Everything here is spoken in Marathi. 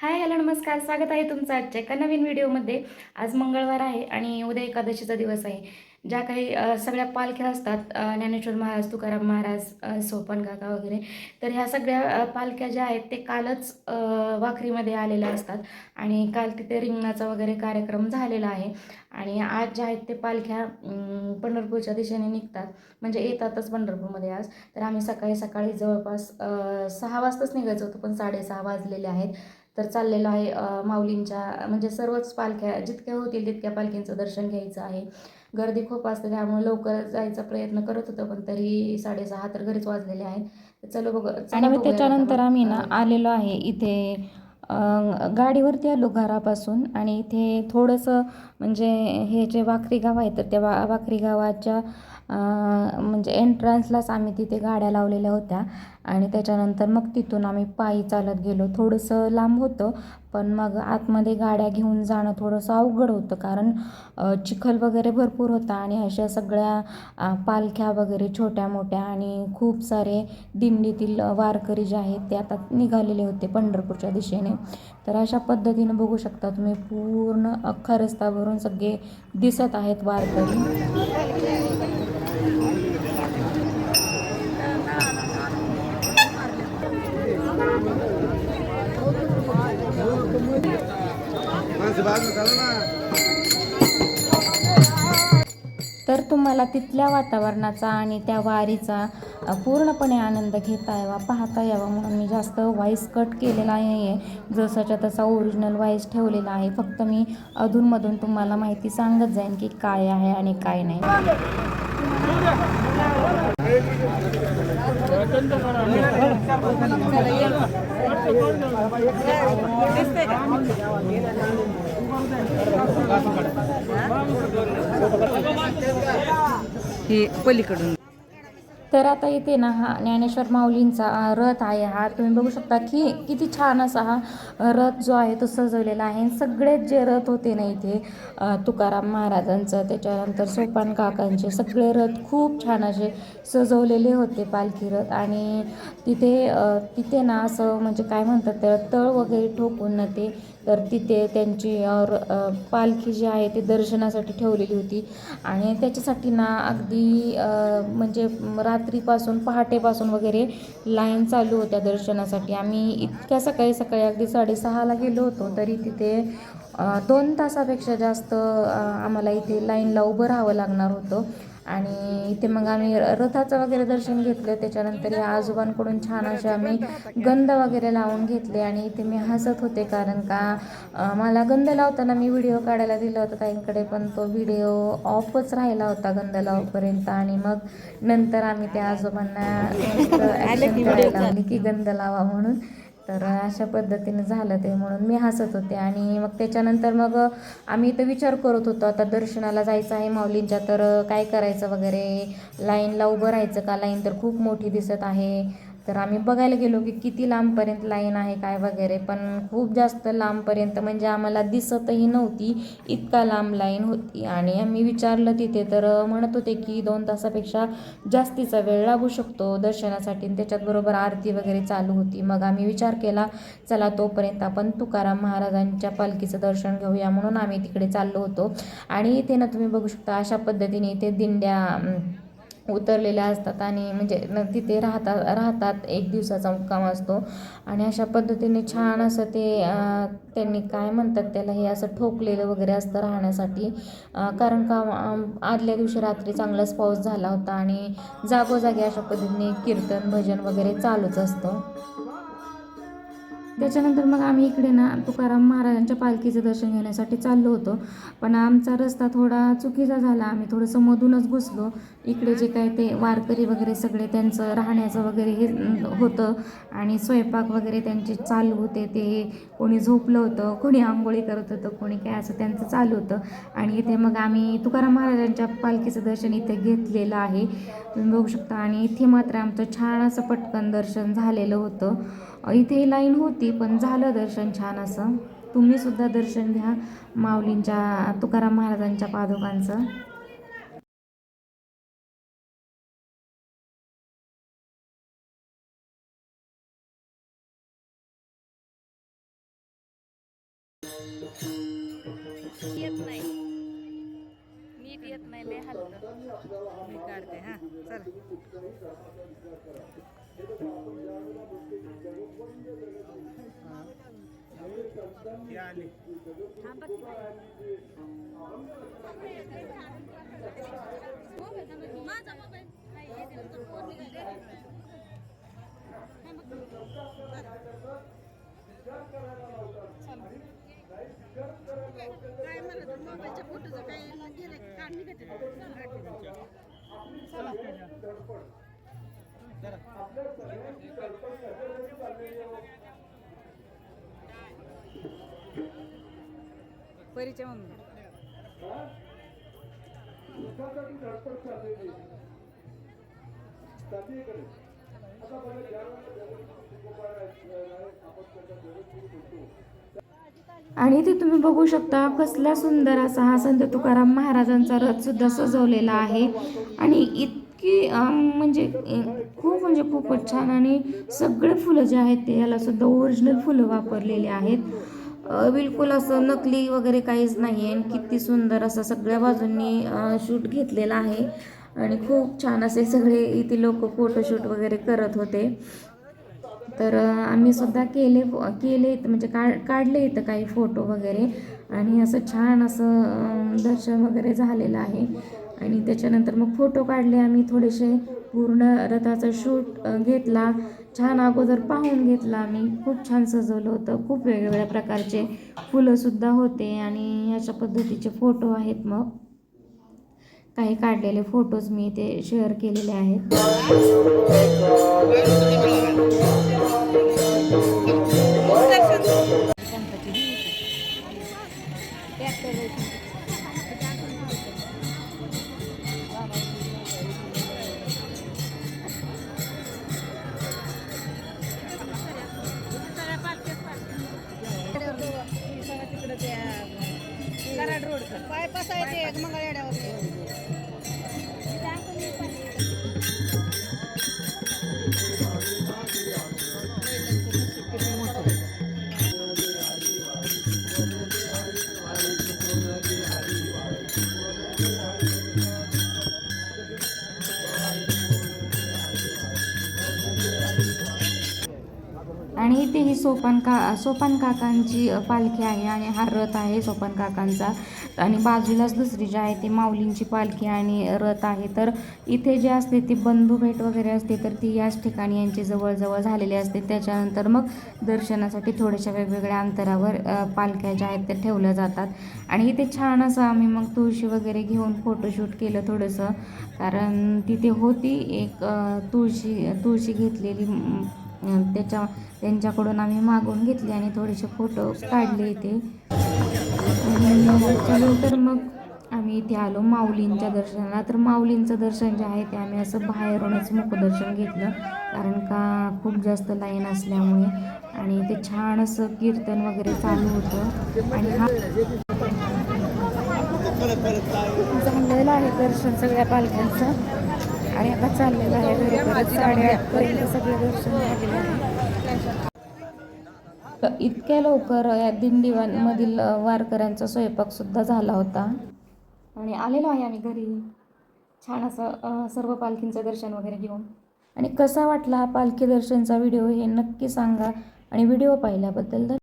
हाय हॅलो नमस्कार. स्वागत आहे तुमचं आजच्या एका नवीन व्हिडिओमध्ये. आज मंगळवार आहे आणि उद्या एकादशीचा दिवस आहे. ज्या काही सगळ्या पालख्या असतात ज्ञानेश्वर महाराज तुकाराम महाराज सोपन काका वगैरे तर ह्या सगळ्या पालख्या ज्या आहेत ते कालच वाखरीमध्ये आलेल्या असतात. आणि काल तिथे रिंगणाचा वगैरे कार्यक्रम झालेला आहे. आणि आज ज्या आहेत ते पालख्या पंढरपूरच्या दिशेने निघतात. म्हणजे येतातच पंढरपूरमध्ये आज. तर आम्ही सकाळी सकाळी जवळपास सहा वाजताच निघायचं होतं पण साडेसहा वाजलेले आहेत. तर चाललेलो आहे माऊलींच्या म्हणजे सर्वच पालख्या जितक्या होतील तितक्या पालखींचं दर्शन घ्यायचं आहे. गर्दी खूप असते त्यामुळे लवकर जायचा प्रयत्न करत होतो पण तरी साडेसहा तर घरीच वाजलेले आहेत. चलो बघ आणि त्याच्यानंतर. आम्ही ना आलेलो आहे इथे गाडीवरती आलो घरापासून आणि इथे थोडंसं म्हणजे हे जे वाखरी गाव आहे तर त्या वा वाखरी गावाच्या म्हणजे एंट्रन्सलाच आम्ही तिथे गाड्या लावलेल्या होत्या. आणि त्याच्यानंतर मग तिथून आम्ही पायी चालत गेलो. थोडंसं लांब होतं पण मग आतमध्ये गाड्या घेऊन जाणं थोडंसं अवघड होतं. कारण चिखल वगैरे भरपूर होता आणि अशा सगळ्या पालख्या वगैरे छोट्या मोठ्या आणि खूप सारे दिंडीतील वारकरी जे आहेत ते आता निघालेले होते पंढरपूरच्या दिशेने. तर अशा पद्धतीनं बघू शकता तुम्ही पूर्ण अख्खा रस्ता भरून सगळे दिसत आहेत वारकरी. तर तुम्हाला तिथल्या वातावरणाचा आणि त्या वारीचा पूर्णपणे आनंद घेता यावा पाहता यावा म्हणून मी जास्त व्हॉईस कट केलेला नाही आहे जसाच्या तसा ओरिजिनल व्हॉईस ठेवलेला आहे. फक्त मी अधूनमधून तुम्हाला माहिती सांगत जाईन की काय आहे आणि काय नाही. पलीकडून. तर आता इथे ना हा ज्ञानेश्वर माऊलींचा रथ आहे हा. तुम्ही बघू शकता की किती छान असा हा रथ जो आहे तो सजवलेला आहे. सगळेच जे रथ होते ना इथे तुकाराम महाराजांचं त्याच्यानंतर सोपान काकांचे सगळे रथ खूप छान असे सजवलेले होते पालखी रथ. आणि तिथे तिथे ना असं म्हणजे काय म्हणतात त्याला तळ वगैरे ठोकून ना ते तर तिथे त्यांची पालखी जी आहे ती दर्शनासाठी ठेवलेली होती. आणि त्याच्यासाठी ना अगदी म्हणजे रात्रीपासून पहाटेपासून वगैरे लाईन चालू होत्या दर्शनासाठी. आम्ही इतक्या सकाळी सकाळी अगदी साडेसहाला गेलो होतो तरी तिथे दोन तासापेक्षा जास्त आम्हाला इथे लाईनला उभं राहावं लागणार होतं. आणि इथे मग आम्ही रथाचं वगैरे दर्शन घेतलं. त्याच्यानंतर या आजोबांकडून छान असे आम्ही गंध वगैरे लावून घेतले आणि इथे मी हसत होते कारण का मला गंध लावताना मी व्हिडिओ काढायला दिला होता ताईंकडे पण तो व्हिडिओ ऑफच राहिला होता गंध लावपर्यंत आणि मग नंतर आम्ही त्या आजोबांना action करायला लावली की गंध लावा म्हणून. तर अशा पद्धतीने झालं ते म्हणून मी हसत होते. आणि मग त्याच्यानंतर मग आम्ही इथं विचार करत होतो आता दर्शनाला जायचं आहे माऊलींच्या तर काय करायचं वगैरे? लाईनला उभं राहायचं का? लाईन तर खूप मोठी दिसत आहे. तर आम्ही बघायला गेलो की किती लांबपर्यंत लाईन आहे काय वगैरे. पण खूप जास्त लांबपर्यंत म्हणजे आम्हाला दिसतही नव्हती इतका लांब लाईन होती. आणि आम्ही विचारलं तिथे तर म्हणत होते की दोन तासापेक्षा जास्तीचा वेळ लागू शकतो दर्शनासाठी. त्याच्यातबरोबर आरती वगैरे चालू होती. मग आम्ही विचार केला चला तोपर्यंत आपण तुकाराम महाराजांच्या पालखीचं दर्शन घेऊया म्हणून आम्ही तिकडे चाललो होतो. आणि इथे ना तुम्ही बघू शकता अशा पद्धतीने इथे दिंड्या उतरलेल्या असतात आणि म्हणजे न तिथे राहतात राहतात एक दिवसाचा मुक्काम असतो. आणि अशा पद्धतीने छान असं ते त्यांनी काय म्हणतात त्याला हे असं ठोकलेलं वगैरे असतं राहण्यासाठी. कारण का आदल्या दिवशी रात्री चांगलाच पाऊस झाला होता आणि जागोजागी अशा पद्धतीने कीर्तन भजन वगैरे चालूच असतं. त्याच्यानंतर मग आम्ही इकडे ना तुकाराम महाराजांच्या पालखीचं दर्शन घेण्यासाठी चाललो होतो. पण आमचा रस्ता थोडा चुकीचा झाला. आम्ही थोडंसं मधूनच घुसलो. इकडे जे काय ते वारकरी वगैरे सगळे त्यांचं राहण्याचं वगैरे हे होतं. आणि स्वयंपाक वगैरे त्यांचे चालू होते. ते कोणी झोपलं होतं कोणी आंघोळी करत होतं कोणी काय असं त्यांचं चालू होतं. आणि इथे मग आम्ही तुकाराम महाराजांच्या पालखीचं दर्शन इथे घेतलेलं आहे. तुम्ही बघू शकता. आणि इथे मात्र आमचं छान असं पटकन दर्शन झालेलं होतं. इथे लाईन होती पण झालं दर्शन छान असं. तुम्ही सुद्धा दर्शन घ्या माऊलींच्या तुकाराम महाराजांच्या पादुकांचं. येत नाही. नीट येत नाही मी काढते हा चला. काय म्हणत मोबाईलच्या फोटोचं काय गेलं काढ निघते परीच्या मम्मी. आणि इथे तुम्ही बघू शकता कसला सुंदर असा हा संत तुकाराम महाराजांचा रथ सुद्धा सजवलेला आहे. आणि इतकी की म्हणजे खूप म्हणजे खूपच छान आणि सगळे फुलं जे आहेत ते याला सुद्धा ओरिजिनल फुलं वापरलेले आहेत. बिलकुल असं नकली वगैरे काहीच नाही आहे आणि किती सुंदर असं सगळ्या बाजूंनी शूट घेतलेला आहे. आणि खूप छान असे सगळे इथे लोक फोटोशूट वगैरे करत होते. तर आम्ही सुद्धा केले केले म्हणजे काढ काढले इथं काही फोटो वगैरे. आणि असं छान असं दर्शन वगैरे झालेलं आहे. आणि त्याच्यानंतर मग फोटो काढले आम्ही थोडेसे पूर्ण रथाचा शूट घेतला. छान अगोदर पाहून घेतला आम्ही. खूप छान सजवलं होतं. खूप वेगवेगळ्या प्रकारचे फुलंसुद्धा होते आणि अशा पद्धतीचे फोटो आहेत मग. काही काढलेले फोटोज मी ते शेअर केलेले आहेत. कराड रोड बायपास आहे ते मंगळवेड्यावर आणि इथे ही सोपान का सोपान काकांची पालखी आहे आणि हा रथ आहे सोपान काकांचा. आणि बाजूलाच दुसरी जी आहे ती माऊलींची पालखी आणि रथ आहे. तर इथे जे असते ती बंधू भेट वगैरे असते तर ती याच ठिकाणी यांची जवळजवळ झालेली असते. त्याच्यानंतर मग दर्शनासाठी थोड्याशा वेगवेगळ्या अंतरावर पालख्या ज्या आहेत त्या ठेवल्या जातात. आणि इथे छान असं आम्ही मग तुळशी वगैरे घेऊन फोटोशूट केलं थोडंसं. कारण तिथे होती एक तुळशी तुळशी घेतलेली त्याच्या त्यांच्याकडून आम्ही मागून घेतले आणि थोडेसे फोटो काढले इथे. आणि मग आम्ही इथे आलो माऊलींच्या दर्शनाला. तर माऊलींचं दर्शन जे आहे ते आम्ही असं बाहेरूनच मुखदर्शन घेतलं. कारण का खूप जास्त लाईन असल्यामुळे. आणि ते छान असं कीर्तन वगैरे चालू होतं. आणि हा झालेलं आहे दर्शन सगळ्या पालख्यांचं. आणि आता चाललेलं आहे घरी परत साडेआठपर्यंत सगळं दर्शन झालेलं आहे. इतक्या लवकर या दिंडीवानमधील वारकऱ्यांचा स्वयंपाकसुद्धा झाला होता. आणि आलेलो आहे आम्ही घरी. छान असं सर्व पालखींचं दर्शन वगैरे घेऊन. आणि कसा वाटला हा पालखी दर्शनचा व्हिडिओ हे नक्की सांगा. आणि व्हिडिओ पाहिल्याबद्दल